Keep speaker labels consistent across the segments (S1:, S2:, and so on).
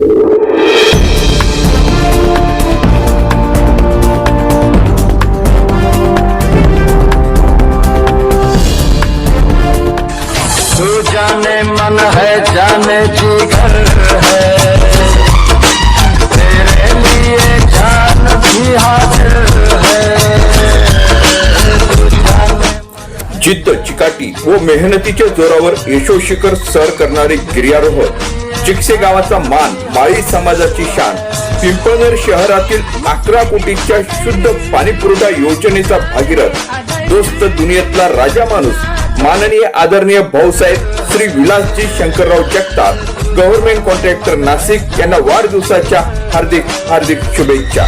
S1: तू जाने मन है जाने जिगर है। तेरे लिए जान भी हाजिर है।
S2: जिद्द चिकाटी व मेहनतीच्या जोरावर यशोशिखर सर करणारे गिर्यारोहक चिकसे गावाचा मान माळी समाजाची शान. पिंपळनेर शहरातील अकरा कोटीच्या शुद्ध पाणीपुरवठा योजनेचा भागीरथ. दोस्त दुनियेतला राजा माणूस. माननीय आदरणीय भाऊसाहेब श्री विलासजी शंकरराव जगताप गव्हर्नमेंट कॉन्ट्रॅक्टर नाशिक यांना वाढदिवसाच्या हार्दिक हार्दिक शुभेच्छा.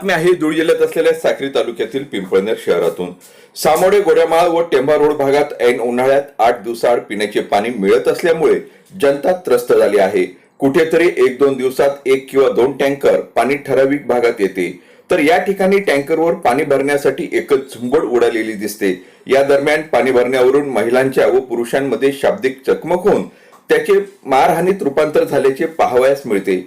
S2: बातमी आहे धुळे जिल्ह्यात असलेल्या साक्री तालुक्यातील पिंपळनेर शहरातून. सामोडे गोड्यामाळ व टेंभा रोड भागात ऐन उन्हाळ्यात आठ दिवसाआड पिण्याचे पाणी मिळत असल्यामुळे जनता त्रस्त झाली आहे. कुठेतरी एक दोन दिवसात एक किंवा दोन टँकर पाणी ठराविक भागात येते. तर या ठिकाणी टँकरवर पाणी भरण्यासाठी एकच झुंबड उडालेली दिसते. या दरम्यान पाणी भरण्यावरून महिलांच्या व पुरुषांमध्ये शाब्दिक चकमक होऊन त्याचे मारहाणीत रूपांतर झाल्याचे पाहावयास मिळते.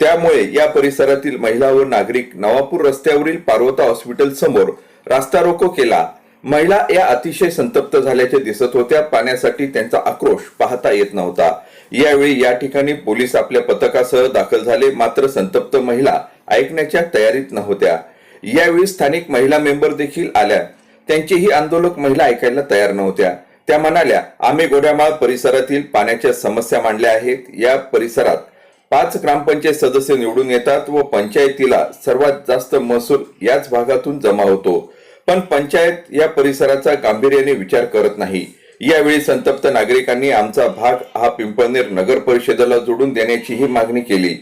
S2: त्यामुळे या परिसरातील महिला व नागरिक नवापूर रस्त्यावरील पार्वता हॉस्पिटल समोर रास्ता रोको केला. महिला या अतिशय संतप्त झाल्याचे दिसत होत्या. पाण्यासाठी त्यांचा आक्रोश पाहता येत नव्हता. यावेळी या ठिकाणी पोलीस आपल्या पथकासह दाखल झाले. मात्र संतप्त महिला ऐकण्याच्या तयारीत नव्हत्या. यावेळी स्थानिक महिला मेंबर देखील आल्या. त्यांचीही आंदोलक महिला ऐकायला तयार नव्हत्या. त्या म्हणाल्या आम्ही गोड्यामाळ परिसरातील पाण्याच्या समस्या मांडल्या आहेत. या परिसरात पाच ग्रामपंचायत सदस्य निवडून येतात व पंचायतीला सर्वात जास्त महसूल याच भागातून जमा होतो. पण पंचायत या परिसराचा गांभीर्याने विचार करत नाही. यावेळी संतप्त नागरिकांनी आमचा भाग हा पिंपळनेर नगर परिषदेला जोडून देण्याचीही मागणी केली.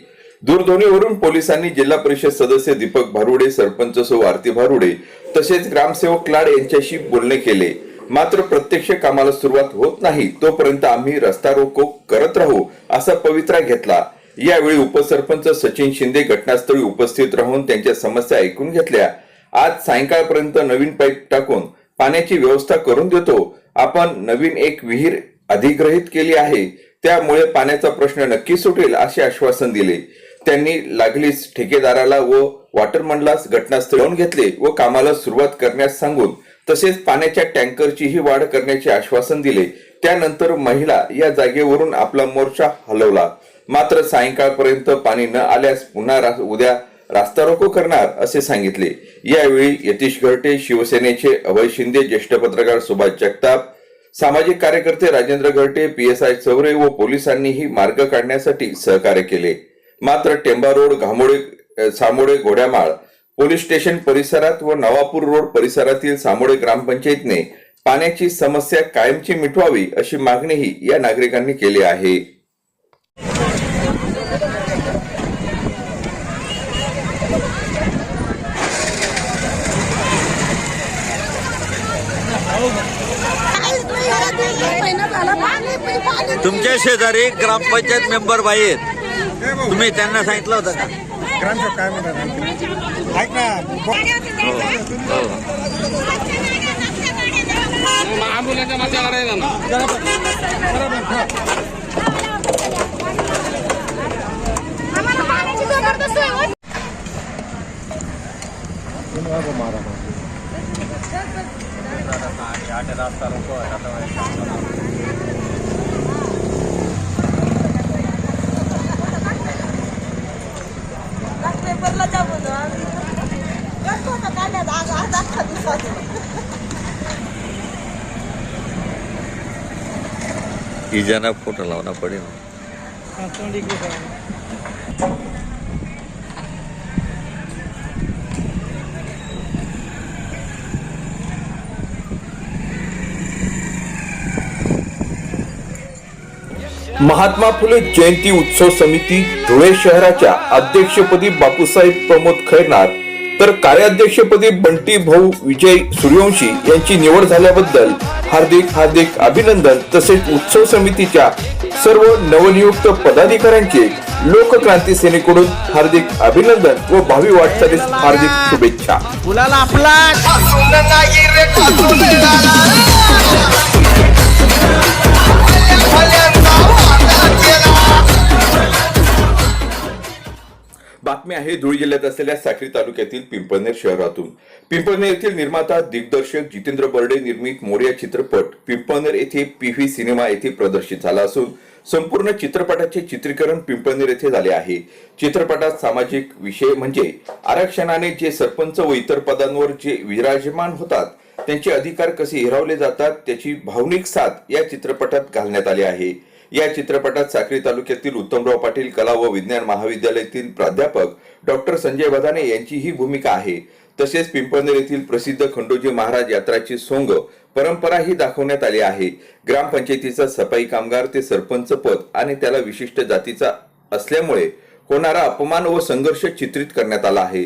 S2: दूरध्वनीवरून पोलिसांनी जिल्हा परिषद सदस्य दीपक भारुडे सरपंच सो आरती भारुडे तसेच ग्रामसेवक लाड यांच्याशी बोलणे केले. मात्र प्रत्यक्ष कामाला सुरुवात होत नाही तोपर्यंत आम्ही रस्ता रोको करत राहू असा पवित्रा घेतला. यावेळी उपसरपंच सचिन शिंदे घटनास्थळी उपस्थित राहून त्यांच्या समस्या ऐकून घेतल्या. आज सायंकाळपर्यंत नवीन पाईप टाकून पाण्याची व्यवस्था करून देतो. आपण नवीन एक विहीर अधिग्रहित केली आहे. त्यामुळे पाण्याचा प्रश्न नक्की सुटेल असे आश्वासन दिले. त्यांनी लागलीच ठेकेदाराला व वॉटर मंडलास येऊन घेतले व कामाला सुरुवात करण्यास सांगून तसेच पाण्याच्या टँकरचीही वाढ करण्याचे आश्वासन दिले. त्यानंतर महिला या जागेवरून आपला मोर्चा हलवला. मात्र सायंकाळपर्यंत पाणी न आल्यास पुन्हा रा- उद्या रास्ता रोको करणार असे सांगितले. यावेळी यतीश घरटे शिवसेनेचे अभय शिंदे ज्येष्ठ पत्रकार सुभाष जगताप सामाजिक कार्यकर्ते राजेंद्र घरटे पी एस आय चौरे व पोलिसांनीही मार्ग काढण्यासाठी सहकार्य केले. मात्र Temba road Ghamode Samode Ghodyamal police station परिसरात व नवापूर रोड परिसरातील सामोडे ग्रामपंचायतने पाण्याची समस्या कायमची मिटवावी अशी मागणीही या नागरिकांनी केली आहे.
S3: तुमच्या शेजारी ग्रामपंचायत मेंबर बाई आहेत तुम्ही त्यांना सांगितलं होतं का?
S4: ग्रामसेवक काय म्हणतात ऐक ना
S5: आम्हाला पाण्याची जबरदस्त सोय होती.
S6: पेपरला जाऊ आम्ही करतो ना काढण्यात आज आज अख्खा दिवसाचं
S3: इजाना फोटो लावना पडेल.
S2: महात्मा फुले जयंती उत्सव समिती धुळे शहराच्या अध्यक्षपदी बापूसाहेब प्रमोद खैरनार तर कार्याध्यक्षपदी बंटी भाऊ विजय सूर्यवंशी यांची निवड झाल्याबद्दल हार्दिक हार्दिक अभिनंदन तसेच उत्सव समितीच्या सर्व नवनियुक्त पदाधिकाऱ्यांचे लोकक्रांती सेनेकडून हार्दिक अभिनंदन व भावी वाटचालीस हार्दिक शुभेच्छा. बातमी आहे धुळे जिल्ह्यात असलेल्या साक्री तालुक्यातील पिंपळनेर शहरातून. पिंपळनेर येथील निर्माता दिग्दर्शक जितेंद्र बर्डे निर्मित मोर्या चित्रपट पिंपळनेर येथे पी व्ही सिनेमा येथे प्रदर्शित झाला असून संपूर्ण चित्रपटाचे चित्रीकरण पिंपळनेर येथे झाले आहे. चित्रपटात सामाजिक विषय म्हणजे आरक्षणाने जे सरपंच व इतर पदांवर जे विराजमान होतात त्यांचे अधिकार कसे हिरावले जातात त्याची भावनिक साथ या चित्रपटात घालण्यात आली आहे. या चित्रपटात साक्री तालुक्यातील उत्तमराव पाटील कला व विज्ञान महाविद्यालयातील प्राध्यापक डॉक्टर संजय बदाने यांचीही भूमिका आहे. तसेच पिंपळनेर येथील प्रसिद्ध खंडोजी महाराज यात्राची सोंग परंपरा ही दाखवण्यात आली आहे. ग्रामपंचायतीचा सफाई कामगार ते सरपंच पद आणि त्याला विशिष्ट जातीचा असल्यामुळे होणारा अपमान व संघर्ष चित्रित करण्यात आला आहे.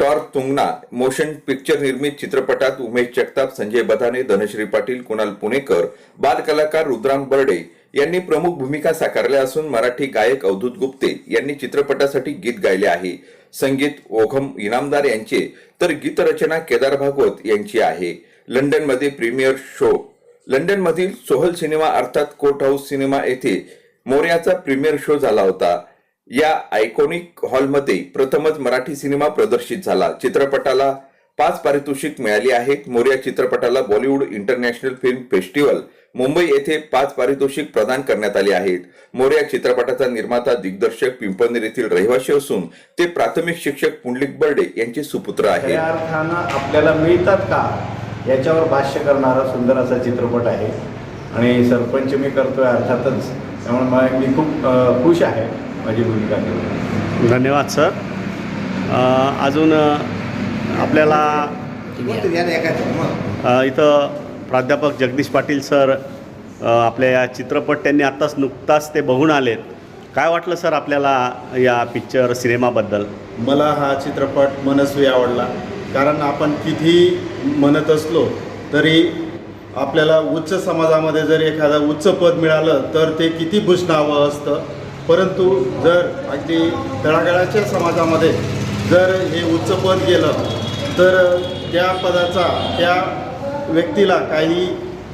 S2: टॉर तुंगना मोशन पिक्चर निर्मित चित्रपटात उमेश जगताप संजय बधाने धनश्री पाटील कुणाल पुणेकर बालकलाकार रुद्राम बर्डे यांनी प्रमुख भूमिका साकारल्या असून मराठी गायक अवधूत गुप्ते यांनी चित्रपटासाठी गीत गायले आहे. संगीत ओघम इनामदार यांचे तर गीतरचना केदार भागवत यांची आहे. लंडनमध्ये प्रीमियर शो. लंडन मधील सोहल सिनेमा अर्थात कोर्ट हाऊस सिनेमा येथे मोर्याचा प्रीमियर शो झाला होता. या आयकॉनिक हॉलमध्ये प्रथमच मराठी सिनेमा प्रदर्शित झाला. चित्रपटाला पाच पारितोषिक मिळाली आहेत. मोर्या चित्रपटाला Bollywood international film festival Mumbai येथे पाच पारितोषिक प्रदान करण्यात आले आहेत. मोर्या चित्रपटाचा निर्माता दिग्दर्शक पिंपळनेर येथील रहिवासी असून ते प्राथमिक शिक्षक पुंडलिक बर्डे यांचे सुपुत्र
S7: अर्थानं आपल्याला मिळतात का? याच्यावर भाष्य करणारा सुंदर असा चित्रपट आहे. आणि सरपंच मी करतोय अर्थातच. त्यामुळे मला मी खूप खुश आहे माझी भूमिका
S8: धन्यवाद सर. अजून आपल्याला इथं प्राध्यापक जगदीश पाटील सर आपल्या या चित्रपट त्यांनी आत्ताच नुकताच ते बघून आलेत. काय वाटलं सर आपल्याला या पिक्चर सिनेमाबद्दल?
S7: मला हा चित्रपट मनस्वी आवडला. कारण आपण किती म्हणत असलो तरी आपल्याला उच्च समाजामध्ये जर एखादं उच्च पद मिळालं तर ते किती भूषणावं असतं. परंतु जर अगदी तळागाळाच्या समाजामध्ये जर हे उच्च पद गेलं तर त्या पदाचा त्या व्यक्तीला काही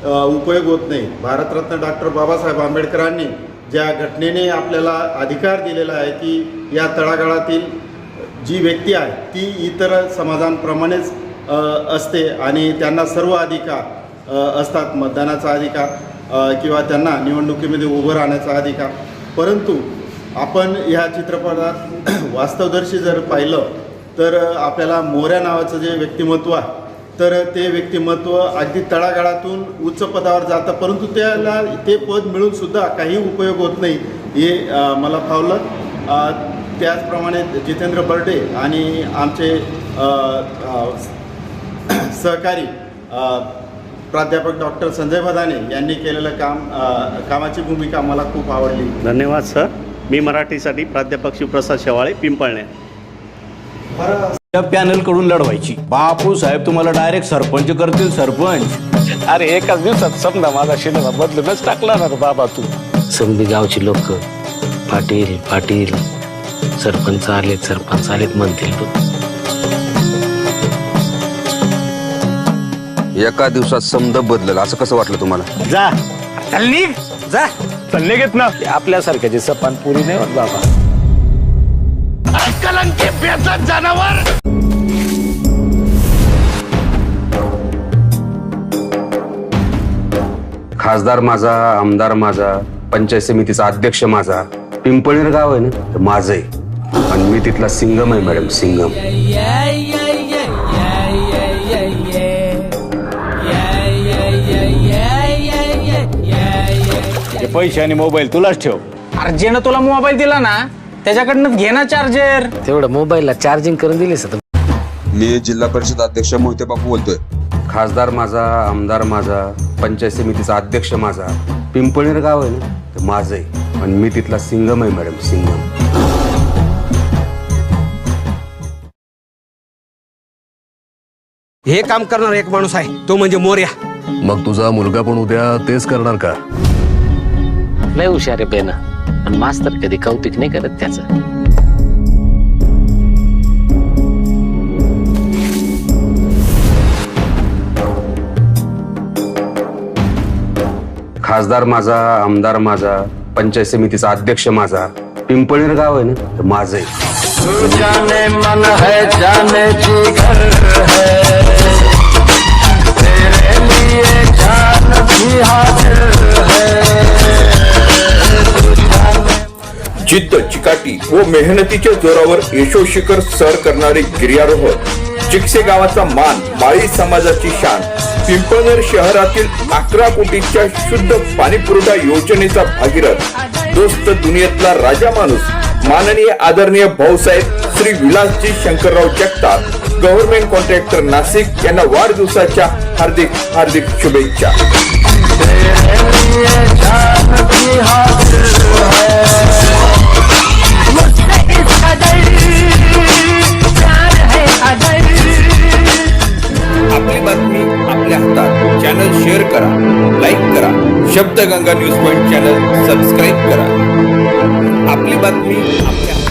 S7: उपयोग होत नाही. भारतरत्न डॉक्टर बाबासाहेब आंबेडकरांनी ज्या घटनेने आपल्याला अधिकार दिलेला आहे की या तळागाळातील जी व्यक्ती आहे ती इतर समाजांप्रमाणेच असते आणि त्यांना सर्व अधिकार असतात. मतदानाचा अधिकार किंवा त्यांना निवडणुकीमध्ये उभं राहण्याचा अधिकार. परंतु आपण ह्या चित्रपटात वास्तवदर्शी जर पाहिलं तर आपल्याला मोऱ्या नावाचं जे व्यक्तिमत्व आहे तर ते व्यक्तिमत्व अगदी तळागाळातून उच्च पदावर जातं परंतु त्याला ते पद मिळून सुद्धा काही उपयोग होत नाही हे मला फावलं. त्याचप्रमाणे जितेंद्र बर्डे आणि आमचे सहकारी प्राध्यापक डॉक्टर संजय बदाने यांनी केलेलं काम कामाची भूमिका मला खूप आवडली.
S8: धन्यवाद सर. मी मराठीसाठी प्राध्यापक शिवप्रसाद शेवाळे पिंपळणे.
S9: त्या पॅनलकडून लढवायची. बापू साहेब तुम्हाला डायरेक्ट सरपंच करतील सरपंच.
S10: अरे एकाच दिवसात समजा माझा शिनेमा बदलूनच टाकला ना रे बाबा तू.
S11: समधी गावची लोक पाटील पाटील सरपंच आलेत सरपंच आलेत म्हणतील
S12: एका दिवसात समद बदलल असं कसं वाटलं तुम्हाला?
S10: जा. चल निघ. जा. चल निघेत ना. आपल्यासारख्याची सपान पुरी नाही होत बाबा. कलंकी जनावर.
S12: खासदार माझा आमदार माझा पंचायत समितीचा अध्यक्ष माझा. पिंपळनेर गाव आहे ना तर माझं आहे आणि मी तिथला सिंगम आहे मॅडम सिंगम.
S9: हे पैसे आणि मोबाईल तुलाच ठेव.
S10: अरे जेनं तुला मोबाईल दिला ना त्याच्याकडनं घे ना चार्जर.
S11: तेवढं मोबाईलला चार्जिंग करून दिलीस
S12: मी जिल्हा परिषद अध्यक्ष मोहिते बापू बोलतोय. खासदार माझा आमदार माझा पंचायत समितीचा अध्यक्ष माझा. पिंपळनेर गाव आहे ना तर माझं आहे. आणि मी तिथला सिंगम आहे मॅडम सिंगम.
S9: हे काम करणार एक माणूस आहे तो म्हणजे मोर्या.
S12: मग तुझा मुलगा पण उद्या तेच करणार का?
S11: लय हुशार आहे बेनं. पण मास्तर कधी कौतिक नाही करत त्याचं.
S12: खासदार माझा आमदार माझा पंचायत समितीचा अध्यक्ष माझा. पिंपळनेर गाव आहे ना ते माझं आहे
S1: तू जाने मन है जाने जिगर है. तेरे लिए जान भी हाजिर है.
S2: जिद्द चिकाटी व मेहनतीच्या जोरावर यशोशिखर सर करणारे गिर्यारोहक चिकसे गावाचा मान माळी समाजाची शान. पिंपळनेर शहरातील अकरा कोटीच्या शुद्ध पाणी पुरवठा योजनेचा भागीरथ. दोस्त दुनियेतला राजा माणूस. माननीय आदरणीय भाऊसाहेब श्री विलासजी शंकरराव जगताप गव्हर्नमेंट कॉन्ट्रॅक्टर नाशिक यांना वाढदिवसाच्या हार्दिक हार्दिक शुभेच्छा. चॅनल शेअर करा लाईक करा. Shabdganga news point channel subscribe करा. आपली बातमी आपल्या